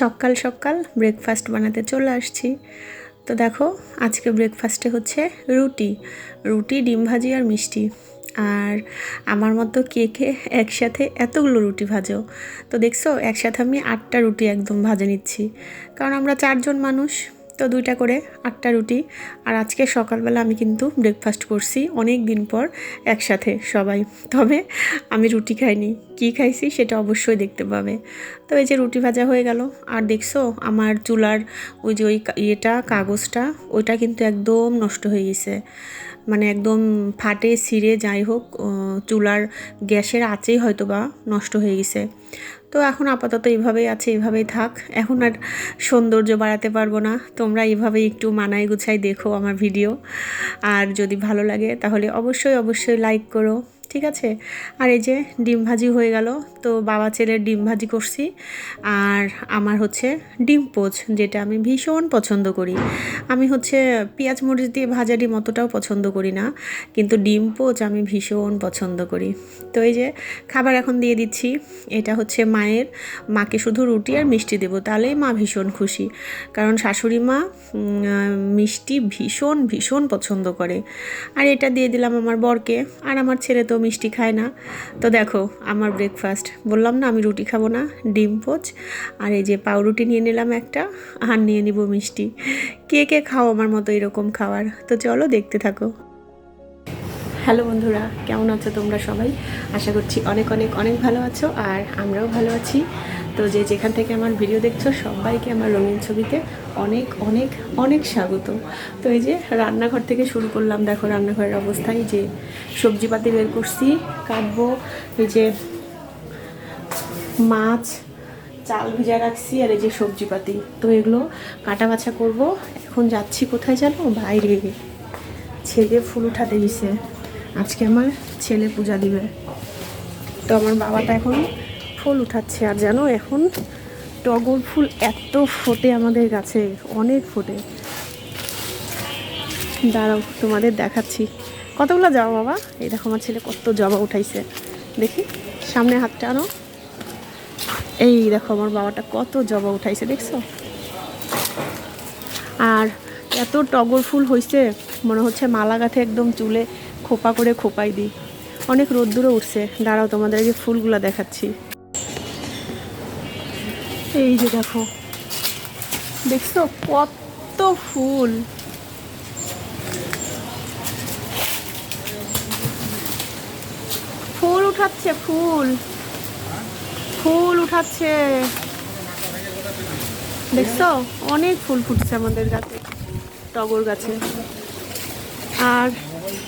সকাল সকাল ব্রেকফাস্ট বানাতে চলে আসছি। তো দেখো, আজকে ব্রেকফাস্টে হচ্ছে রুটি। রুটি, ডিম ভাজি আর মিষ্টি। আর আমার মতো কে কে একসাথে এতগুলো রুটি ভাজো? তো দেখছ, একসাথে আমি আটটা রুটি একদম ভাজে নিচ্ছি। কারণ আমরা চারজন মানুষ তো দুইটা করে আটটা রুটি। আর আজকে সকালবেলা আমি কিন্তু ব্রেকফাস্ট করছি অনেক দিন পর একসাথে সবাই। তবে আমি রুটি খাইনি। কি খাইছি সেটা অবশ্যই দেখতে পাবে। তো এই যে রুটি ভাজা হয়ে গেল। আর দেখছ আমার চুলার ওই যে ওই ইয়েটা, কাগজটা, ওইটা কিন্তু একদম নষ্ট হয়ে গেছে। মানে একদম ফাটে, ছিঁড়ে যাই হোক চুলার গ্যাসের আঁচেই হয়তো বা নষ্ট হয়ে গেছে। তো এখন আপাতত এইভাবেই আছে, এইভাবেই থাক। এখন আর সৌন্দর্য বাড়াতে পারব না। তোমরা এইভাবেই একটু মানায় গুছাই দেখো আমার ভিডিও। আর যদি ভালো লাগে তাহলে অবশ্যই অবশ্যই লাইক করো। ঠিক আছে? আর এই যে ডিম ভাজি হয়ে গেল, তো বাবা ছেলের ডিম ভাজি করছি। আর আমার হচ্ছে ডিম পোচ, যেটা আমি ভীষণ পছন্দ করি। আমি হচ্ছে পেঁয়াজ মরিচ দিয়ে ভাজা ডিম অতটাও পছন্দ করি না, কিন্তু ডিম পোচ আমি ভীষণ পছন্দ করি। তো এই যে খাবার এখন দিয়ে দিচ্ছি, এটা হচ্ছে মায়ের, মাকে শুধু রুটি আর মিষ্টি দেবো, তাহলেই মা ভীষণ খুশি। কারণ শাশুড়ি মা মিষ্টি ভীষণ ভীষণ পছন্দ করে। আর এটা দিয়ে দিলাম আমার বরকে, আর আমার ছেলে তো মিষ্টি খায় না। তো দেখো, আমার ব্রেকফাস্ট বললাম না আমি রুটি খাব না, ডিম, পোচ। আর এই যে পাউরুটি নিয়ে নিলাম একটা, আর নিয়ে নিব মিষ্টি। কে কে খাও আমার মতো এরকম খাওয়ার? তো চলো দেখতে থাকো। হ্যালো বন্ধুরা, কেমন আছো তোমরা সবাই? আশা করছি অনেক অনেক অনেক ভালো আছো, আর আমরাও ভালো আছি। তো যে যেখান থেকে আমার ভিডিও দেখছ, সবাইকে আমার রঙিন ছবিতে অনেক অনেক অনেক স্বাগত। তো এই যে রান্নাঘর থেকে শুরু করলাম, দেখো রান্নাঘরের অবস্থায় যে সবজিপাতি বের করছি, কাটবো, এই যে মাছ, চাল ভিজা রাখছি, আর এই যে সবজিপাতি। তো এগুলো কাটা বাছা করব। এখন যাচ্ছি কোথায় জানো? বাইরে। ছেলে ফুল উঠাতে গেছে। আজকে আমার ছেলে পূজা দিবে। তো আমার বাবাটা এখন ফুল উঠাচ্ছে আর জানো এখন টগর ফুল এত ফোটে আমাদের গাছে, অনেক ফোটে। দাঁড়াও, তোমাদের দেখাচ্ছি। কতগুলো যাও বাবা? এই দেখো, আমার ছেলে কত জবা উঠাইছে। দেখি, সামনে হাতটা আনো। এই দেখো, আমার বাবাটা কত জবা উঠাইছে, দেখছ? আর এত টগর ফুল হয়েছে মনে হচ্ছে মালা গাঁথে একদম চুলে খোপা করে খোপাই দিই। অনেক রোদ্দুরও উঠছে। দাঁড়াও, তোমাদের যে ফুলগুলো দেখাচ্ছি। এই যে দেখো। দেখছ? কত ফুল। ফুল উঠাচ্ছে, ফুল। ফুল উঠাচ্ছে। দেখছ? অনেক ফুল ফুটছে আমাদের গাছে, টগর গাছে। আর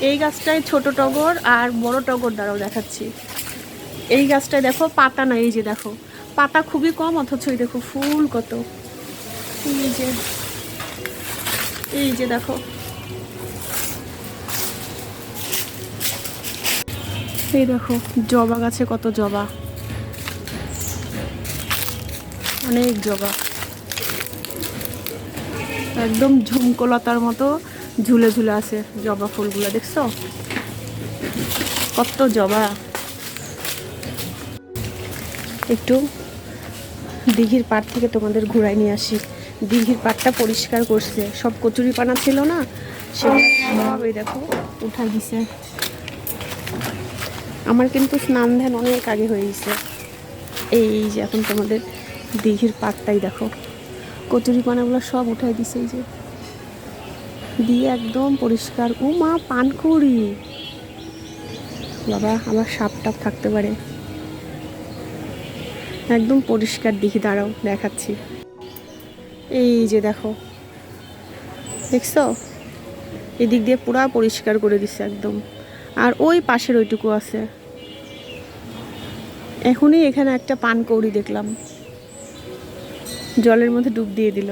এই গাছটায় ছোট টগর আর বড় টগর দ্বারাও দেখাচ্ছি। এই গাছটায় দেখো পাতা না এই যে দেখো। পাতা খুবই কম, অথচ এই দেখো ফুল কত। এই যে এই যে দেখো। এই দেখো, জবা গাছে কত জবা। অনেক জবা। একদম ঝুমকোলতার মতো ঝুলে ঝুলে আছে জবা ফুলগুলো, দেখছ? কত জবা। একটু দিঘির পাড় থেকে তোমাদের ঘুরাই নিয়ে আসি। দিঘির পাড়টা পরিষ্কার করছে। সব কচুরি পানা ছিল না? সব দেখো উঠাই দিছে আমার কিন্তু স্নান ধ্যান অনেক আগে হয়ে গেছে। এই যে এখন তোমাদের দিঘির পাড়টাই দেখো। কচুরি পানাগুলো সব উঠাই দিছে এই যে। দিয়ে একদম পরিষ্কার। ও মা পানকুড়ি। বাবা আমার সাপ টাপ থাকতে পারে। একদম পরিষ্কার দিঘি দাঁড়াও, দেখাচ্ছি। এই যে দেখো, দেখছ? এদিক দিয়ে পুরা পরিষ্কার করে দিচ্ছে একদম। আর ওই পাশের ওইটুকু আছে। এখনই এখানে একটা পানকৌড়ি দেখলাম। জলের মধ্যে ডুব দিয়ে দিল।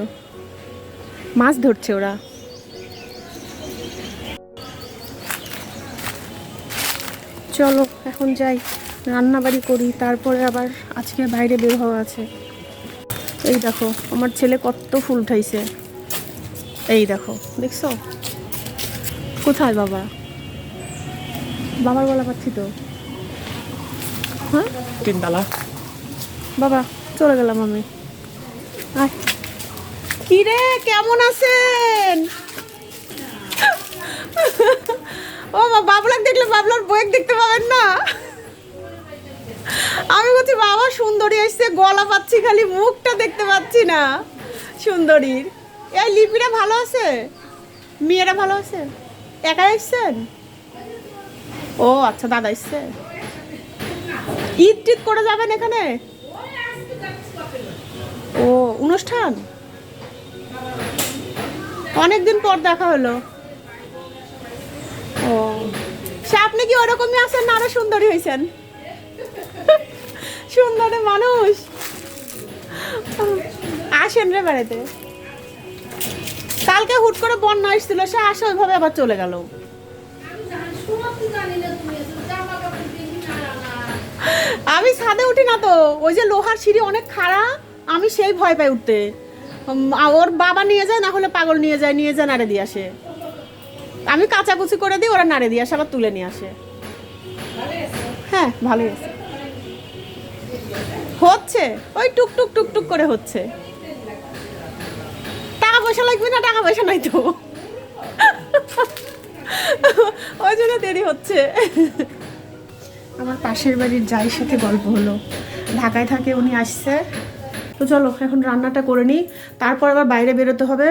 মাছ ধরছে ওরা। চলো, এখন যাই। রান্না বাড়ি করি তারপরে আবার আজকে বাইরে বের হওয়া আছে। এই দেখো আমার ছেলে কত ফুল উঠাইছে। এই দেখো দেখছ? কোথায় বাবা? বাবার গলা পাচ্ছি তো। হ্যাঁ? তিনতলা। বাবা চলে গেলাম আমি। আয়। কি রে কেমন আছেন? ও বাবলাক দেখলে বাবলার বয়েক দেখতে পাবেন না? আমি বলছি, বাবা, সুন্দরী এসছে গলা পাচ্ছি, খালি মুখটা দেখতে পাচ্ছি না। সুন্দরীর। এই লিপিরা ভালো আছে? মেয়েরা ভালো আছে? একা এসছেন? ও আচ্ছা দাদা এসছে। ঈদ টিদ করে যাবেন এখানে? ও, অনুষ্ঠান? অনেকদিন পর দেখা হলো। ও, সে আপনি কি ওরকমই আছেন না আরও সুন্দরী হয়েছেন? সুন্দরী মানুষ। আসেন রে বাড়িতে। কালকে হুট করে বন্যা এসেছিল, সে আসে ওইভাবে আবার চলে গেল। আমি ছাদে উঠি না তো, ওই যে লোহার সিঁড়ি অনেক খাড়া, আমি সেই ভয় পাই উঠতে। ওর বাবা নিয়ে যায়, না হলে পাগল নিয়ে যায় নিয়ে যায়, নাড়ে দিয়ে আসে। আমি কাচাকুচি করে দিই, ওরা নাড়ে দিয়ে আসে, আবার তুলে নিয়ে আসে। হ্যাঁ ভালোই আছে। হচ্ছে? ওই টুক টুক টুক টুক করে হচ্ছে। টাকা পয়সা লাগবে না, টাকা পয়সা নাই তো। ওই জন্য দেরি হচ্ছে। আমার পাশের বাড়ির যাই সাথে গল্প হলো। ঢাকায় থাকে, উনি আসছে। তো চলো, এখন রান্নাটা করে নিই। তারপর আবার বাইরে বেরোতে হবে।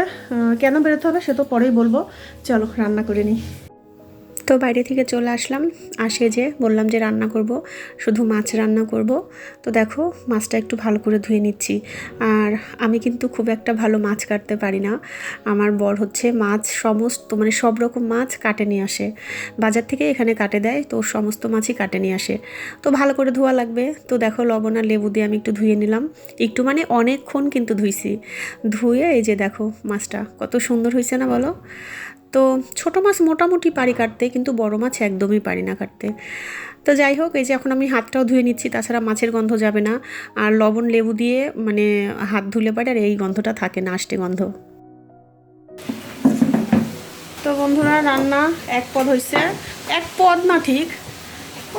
কেন বেরোতে হবে, সে তো পরেই বলব। চলো, রান্না করে নিই। তো বাইরে থেকে চলে আসলাম। আসে যে বললাম যে রান্না করব, শুধু মাছ রান্না করব। তো দেখো, মাছটা একটু ভালো করে ধুয়ে নিচ্ছি। আর আমি কিন্তু খুব একটা ভালো মাছ কাটতে পারি না। আমার বর হচ্ছে মাছ সমস্ত মানে সব রকম মাছ কাটে নিয়ে আসে। বাজার থেকে এখানে কাটে দেয়, তো সমস্ত মাছই কাটে নিয়ে আসে। তো ভালো করে ধোয়া লাগবে। তো দেখো, লবণ আর লেবু দিয়ে আমি একটু ধুয়ে নিলাম। একটু মানে অনেকক্ষণ কিন্তু ধুইছি। ধুয়ে এই যে দেখো মাছটা, কত সুন্দর হয়েছে না বলো? তো ছোটো মাছ মোটামুটি পারি কাটতে, কিন্তু বড় মাছ একদমই পারি না কাটতে। তো যাই হোক, এই যে এখন আমি হাতটাও ধুয়ে নিচ্ছি, তাছাড়া মাছের গন্ধ যাবে না। আর লবণ লেবু দিয়ে মানে হাত ধুলে পারে আর এই গন্ধটা থাকে না, আষ্টে গন্ধ। তো বন্ধুরা, রান্না এক পদ হয়েছে এক পদ না ঠিক,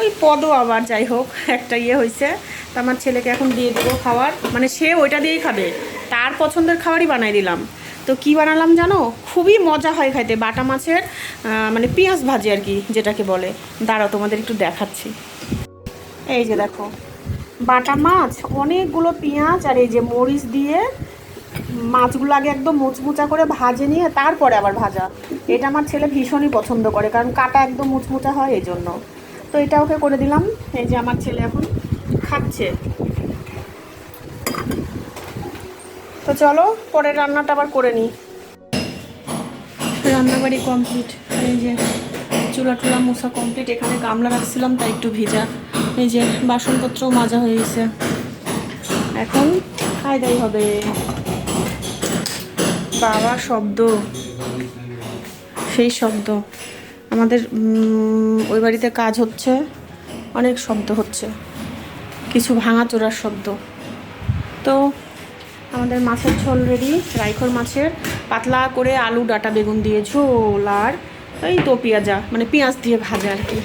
ওই পদও আবার যাই হোক, একটা ইয়ে হয়েছে তো আমার ছেলেকে এখন দিয়ে দেবো খাওয়ার। মানে সে ওইটা দিয়েই খাবে। তার পছন্দের খাবারই বানাই দিলাম। তো কি বানালাম জানো? খুবই মজা হয় খাইতে। বাটা মাছের মানে পেঁয়াজ ভাজি আর কি, যেটাকে বলে। দাঁড়াও, তোমাদের একটু দেখাচ্ছি। এই যে দেখো, বাটা মাছ, অনেকগুলো পেঁয়াজ আর এই যে মরিচ দিয়ে মাছগুলো আগে একদম মুচমুচা করে ভাজে নিয়ে তারপরে আবার ভাজা। এটা আমার ছেলে ভীষণই পছন্দ করে, কারণ কাটা একদম মুচমুচা হয় এই জন্য তো এটা ওকে করে দিলাম। এই যে আমার ছেলে এখন খাচ্ছে। তো চলো, পরে রান্নাটা আবার করে নিই। রান্নাবাড়ি কমপ্লিট এই যে চুলা টুলা মোছা কমপ্লিট এখানে গামলা রাখছিলাম, তাই একটু ভিজা। এই যে বাসনপত্র মাজা হয়ে গেছে। এখন খাই দাই হবে। বাবা শব্দ। সেই শব্দ। আমাদের ওই বাড়িতে কাজ হচ্ছে, অনেক শব্দ হচ্ছে। কিছু ভাঙা চোরার শব্দ। তো আমাদের মাছের ঝোল রেডি রাইখর মাছের। পাতলা করে আলু, ডাটা, বেগুন দিয়ে ঝোল আর এই তো পেঁয়াজা মানে পেঁয়াজ দিয়ে ভাজা আর কি।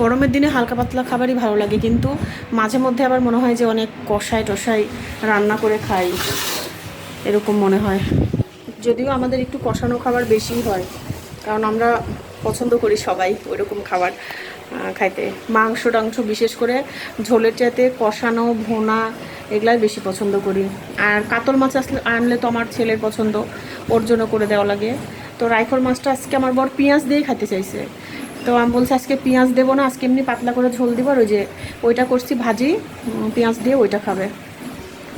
গরমের দিনে হালকা পাতলা খাবারই ভালো লাগে, কিন্তু মাঝে মধ্যে আবার মনে হয় যে অনেক কষায় টষাই রান্না করে খাই। এরকম মনে হয়। যদিও আমাদের একটু কষানো খাবার বেশিই হয়, কারণ আমরা পছন্দ করি সবাই ওইরকম খাবার খাইতে। মাংস টাংস বিশেষ করে ঝোলের চাইতে কষানো, ভোনা এগুলাই বেশি পছন্দ করি। আর কাতল মাছ আসলে আনলে তো আমার ছেলের পছন্দ, ওর জন্য করে দেওয়া লাগে। তো রাইখর মাছটা আজকে আমার বর পেঁয়াজ দিয়েই খেতে চাইছে। তো আমি বলছি, আজকে পেঁয়াজ দেবো না, আজকে এমনি পাতলা করে ঝোল দিব আর ওই যে ওইটা করছি ভাজি পেঁয়াজ দিয়ে ওইটা খাবে।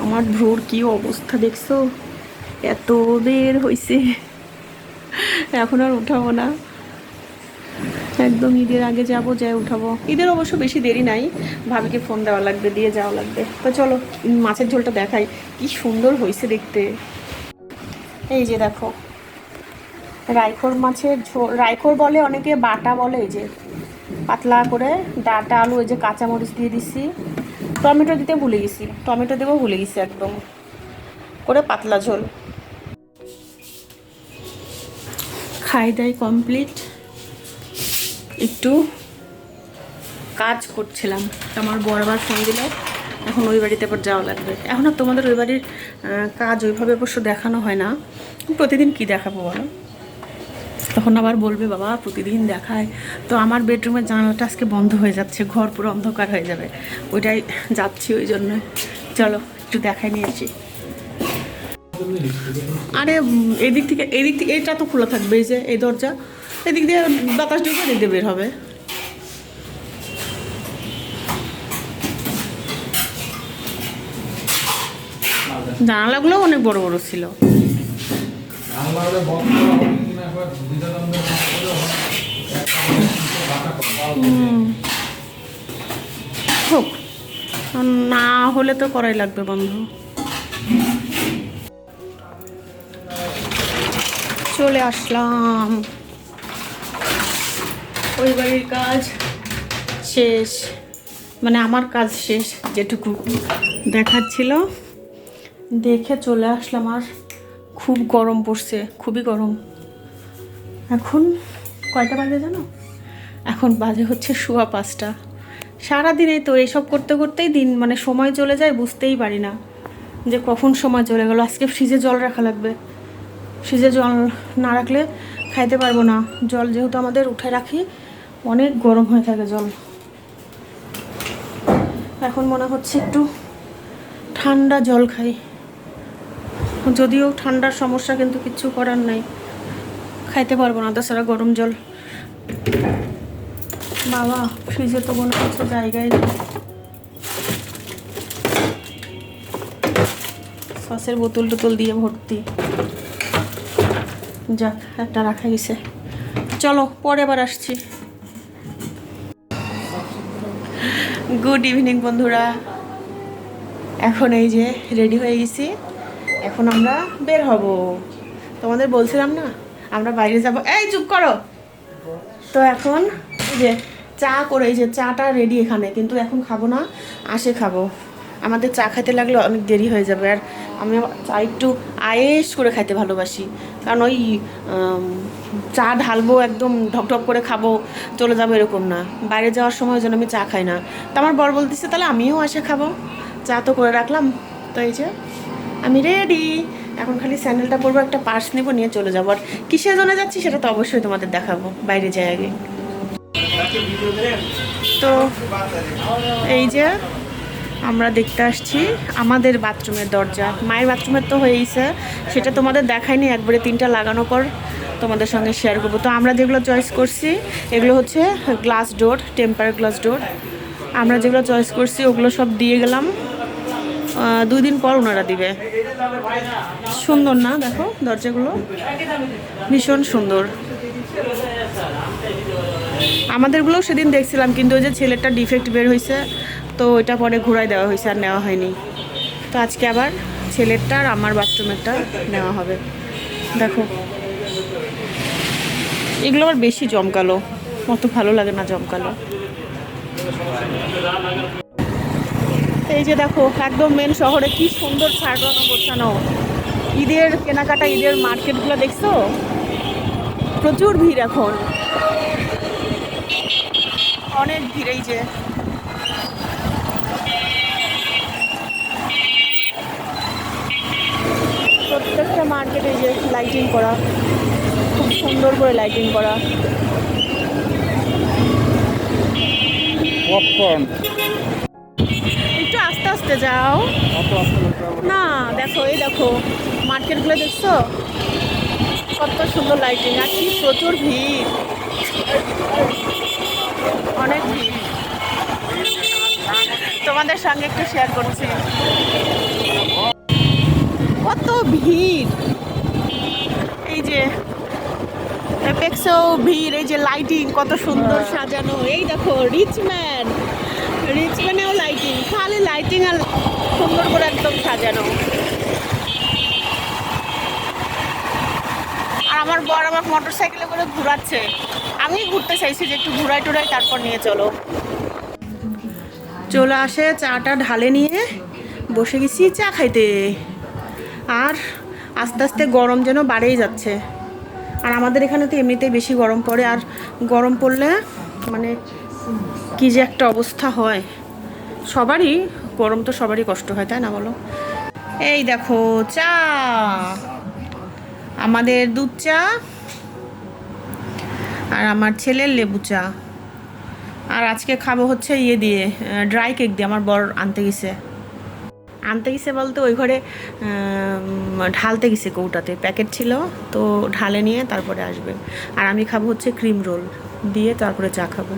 আমার ভ্রুর কি অবস্থা দেখছ? এত বের হয়েছে এখন আর উঠাবো না। একদম ঈদের আগে যাব, যাই উঠাবো। ঈদের অবশ্য বেশি দেরি নাই। ভাবিকে ফোন দেওয়া লাগবে, দিয়ে যাওয়া লাগবে। তো চলো মাছের ঝোলটা দেখাই। কি সুন্দর হয়েছে দেখতে। এই যে দেখো, রাইখোর মাছের ঝোল, রাইখোর বলে অনেকে, বাটা বলে এই যে। পাতলা করে ডাটা, আলু, এই যে কাঁচামরিচ দিয়ে দিছি। টমেটো দিতে ভুলে গেছি। টমেটো দেবো ভুলে গেছি একদম। করে পাতলা ঝোল। খাই দাই কমপ্লিট একটু কাজ করছিলাম। আমার বড় আবার ফোন দিল, এখন ওই বাড়িতে আবার যাওয়া লাগবে। এখন আর তোমাদের ওই বাড়ির কাজ ওইভাবে অবশ্য দেখানো হয় না। প্রতিদিন কি দেখাবো বলো? তখন আবার বলবে, বাবা, প্রতিদিন দেখায়। তো আমার বেডরুমের জানালাটা আজকে বন্ধ হয়ে যাচ্ছে, ঘর পুরো অন্ধকার হয়ে যাবে। ওইটাই যাচ্ছি ওই জন্য। চলো, একটু দেখাই নিয়েছি আরে এদিক থেকে এদিক থেকে, এটা তো খোলা থাকবে, এই যে, এই দরজা। এদিক দিয়ে বাতাস ঢুকে এদিক দিয়ে বের হবে। জানালাগুলো অনেক বড় বড় ছিল। হোক, না হলে তো করাই লাগবে বন্ধ। চলে আসলাম। ওই বাড়ির কাজ শেষ মানে আমার কাজ শেষ যেটুকু দেখাচ্ছিল। দেখে চলে আসলাম আর খুব গরম পড়ছে, খুবই গরম। এখন কয়টা বাজে জানো? এখন বাজে হচ্ছে শোয়া পাঁচটা। সারাদিনে তো এইসব করতে করতেই দিন মানে সময় চলে যায় বুঝতেই পারি না যে কখন সময় চলে গেল। আজকে ফ্রিজে জল রাখা লাগবে। ফ্রিজে জল না রাখলে খাইতে পারব না। জল যেহেতু আমাদের উঠে রাখি অনেক গরম হয়ে থাকে জল। এখন মনে হচ্ছে একটু ঠান্ডা জল খাই। যদিও ঠান্ডার সমস্যা, কিন্তু কিচ্ছু করার নাই। খাইতে পারব না, তাছাড়া গরম জল। বাবা ফ্রিজে তো কোনো কিছু জায়গায় সসের বোতল টোতল দিয়ে ভর্তি। যাক, একটা রাখা গেছে। চলো, পরে আবার আসছি। গুড ইভিনিং বন্ধুরা। এখন এই যে রেডি হয়ে গেছি। এখন আমরা বের হব। তোমাদের বলছিলাম না, আমরা বাইরে যাব। এই, চুপ করো। তো এখন যে চা করে, এই যে চাটা রেডি এখানে, কিন্তু এখন খাব না, আসে খাব। আমাদের চা খাইতে লাগলে অনেক দেরি হয়ে যাবে। আর আমি চা একটু আয়েস করে খাইতে ভালোবাসি। কারণ ওই চা ঢালবো, একদম ঢকঢক করে খাব, চলে যাব এরকম না। বাইরে যাওয়ার সময় যেন আমি চা খাই না। তো আমার বর বলতেছে, তাহলে আমিও আসে খাব। চা তো করে রাখলাম। তো এই যে, আমি রেডি এখন খালি স্যান্ডেলটা পরবো, একটা পার্স নেব, নিয়ে চলে যাব। আর কিসের জন্য যাচ্ছি সেটা তো অবশ্যই তোমাদের দেখাবো, বাইরে যাই আগে। তো এই যে আমরা দেখতে আসছি আমাদের বাথরুমের দরজা। মায়ের বাথরুমের তো হয়েইছে সেটা তোমাদের দেখায়নি একবারে তিনটা লাগানো পর তোমাদের সঙ্গে শেয়ার করব। তো আমরা যেগুলো চয়েস করছি, এগুলো হচ্ছে glass door temper glass door আমরা যেগুলো চয়েস করছি, ওগুলো সব দিয়ে গেলাম। দুই দিন পর ওনারা দিবে। সুন্দর না দেখো দরজাগুলো? ভীষণ সুন্দর। আমাদেরগুলোও সেদিন দেখছিলাম, কিন্তু ওই যে ছেলেটা ডিফেক্ট বের হয়েছে তো ওইটা পরে ঘুরাই দেওয়া হয়েছে, আর নেওয়া হয়নি। তো আজকে আবার ছেলেরটা আর আমার বাথরুমেরটা নেওয়া হবে। দেখো। এগুলো আবার বেশি জমকালো। অত ভালো লাগে না জমকালো। এই যে দেখো, একদম মেন শহরে কি সুন্দর সাজানো গোছানো। ঈদের কেনাকাটা, ঈদের মার্কেটগুলো দেখছ? প্রচুর ভিড় এখন। অনেক ভিড় এই যে। প্রত্যেকটা মার্কেটে যে লাইটিং করা খুব সুন্দর করে লাইটিং করা। পপকর্ন একটু আস্তে আস্তে যাও। না। দেখো এই দেখো মার্কেটগুলো দেখছ? কত সুন্দর লাইটিং আর কি প্রচুর ভিড়। অনেক ভিড়। তোমাদের সঙ্গে একটু শেয়ার করছি। কত ভিড়। এই যে দেখছ ভিড়, এই যে লাইটিং কত সুন্দর সাজানো। এই দেখো রিচম্যান রিচম্যানেও লাইটিং খালি লাইটিং আর সুন্দর করে একদম সাজানো। আর আমার বর আমার মোটর সাইকেলে করে ঘুরাচ্ছে। আমি ঘুরতে চাইছি যে একটু ঘুরাই টুরাই তারপর নিয়ে চলো। চলে আসে চাটা ঢালে নিয়ে, বসে গেছি চা খাইতে। আর আস্তে আস্তে গরম যেন বাড়েই যাচ্ছে। আর আমাদের এখানে তো এমনিতেই বেশি গরম পড়ে, আর গরম পড়লে মানে কি যে একটা অবস্থা হয়। সবারই, গরম তো সবারই কষ্ট হয়, তাই না বলো? এই দেখো, চা। আমাদের দুধ চা আর আমার ছেলের লেবু চা। আর আজকে খাব হচ্ছে ইয়ে দিয়ে ড্রাই কেক দিয়ে, আমার বর আনতে গেছে। আনতে গেছে বলতে ওই ঘরে ঢালতে গেছে কৌটাতে। প্যাকেট ছিল, তো ঢালে নিয়ে তারপরে আসবে। আর আমি খাব হচ্ছে ক্রিম রোল। দিয়ে তারপরে চা খাব।